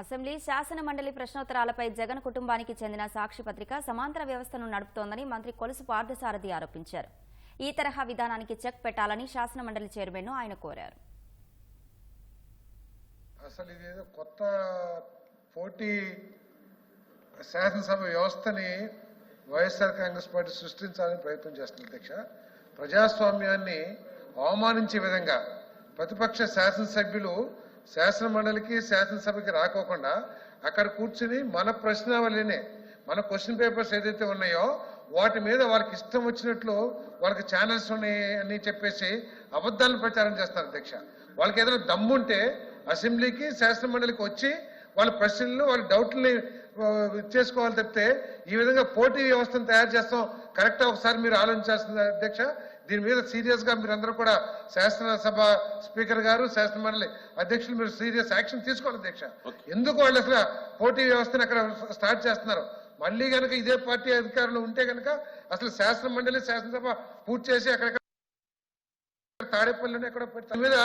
Assembly శాసన మండలి ప్రశ్నోత్తరాలపై జగన్ కుటుంబానికి చెందిన సాక్షి పత్రిక సమాంతర వ్యవస్థను నడుపుతోందని మంత్రి కొలుసు పార్థసారథి ఆరోపించారు. ఈ తరహా విధానానికి చెక్ పెట్టాలని శాసన మండలి చైర్మన్ను ఆయన కోరారు. అసలు ఇదేదో కొత్త పోటీ శాసనసభ వ్యవస్థని వైఎస్ఆర్ కాంగ్రెస్ పార్టీ సృష్టించాలని ప్రయత్నం చేస్తుంది అధ్యక్ష. ప్రజాస్వామ్యాన్ని అవమానించే విధంగా ప్రతిపక్ష శాసనసభ్యులు శాసన మండలికి శాసనసభకి రాకోకుండా అక్కడ కూర్చుని మన ప్రశ్నావళినే మన క్వశ్చన్ పేపర్స్ ఏదైతే ఉన్నాయో వాటి మీద వాళ్ళకి ఇష్టం వచ్చినట్లు వాళ్ళకి ఛానల్స్ ఉన్నాయి అని చెప్పేసి అబద్ధాలను ప్రచారం చేస్తారు అధ్యక్ష. వాళ్ళకి ఏదైనా దమ్ముంటే అసెంబ్లీకి శాసన మండలికి వచ్చి వాళ్ళ ప్రశ్నలు వాళ్ళ డౌట్లని చేసుకోవాలి తప్పితే ఈ విధంగా పోటీ వ్యవస్థను తయారు చేస్తాం. కరెక్టా ఒకసారి మీరు ఆలోచించాల్సింది అధ్యక్ష. దీని మీద సీరియస్గా మీరందరూ కూడా శాసనసభ స్పీకర్ గారు శాసన మండలి అధ్యక్షులు మీరు సీరియస్ యాక్షన్ తీసుకోవాలి అధ్యక్ష ఎందుకు వాళ్ళు అసలు పోటీ వ్యవస్థను అక్కడ స్టార్ట్ చేస్తున్నారు? మళ్ళీ కనుక ఇదే పార్టీ అధికారులు ఉంటే కనుక అసలు శాసన మండలి శాసనసభ పూర్తి చేసి అక్కడ తాడేపల్లిని ఎక్కడ పెడతారు. మీద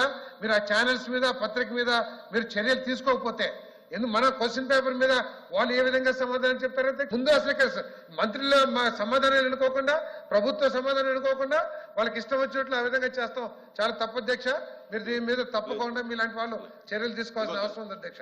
మీరు ఆ ఛానల్స్ మీద పత్రిక మీద మీరు చర్యలు తీసుకోకపోతే ఎందుకు మన క్వశ్చన్ పేపర్ మీద వాళ్ళు ఏ విధంగా సమాధానం చెప్పారంటే ముందు అసలు మంత్రుల మా సమాధానాలు ఎన్నుకోకుండా ప్రభుత్వ సమాధానం ఎన్నుకోకుండా వాళ్ళకి ఇష్టం వచ్చినట్లు ఆ విధంగా చేస్తాం. చాలా తప్పు అధ్యక్ష. మీరు దీని మీద తప్పకుండా మీలాంటి వాళ్ళు చర్యలు తీసుకోవాల్సిన అవసరం ఉంది అధ్యక్ష.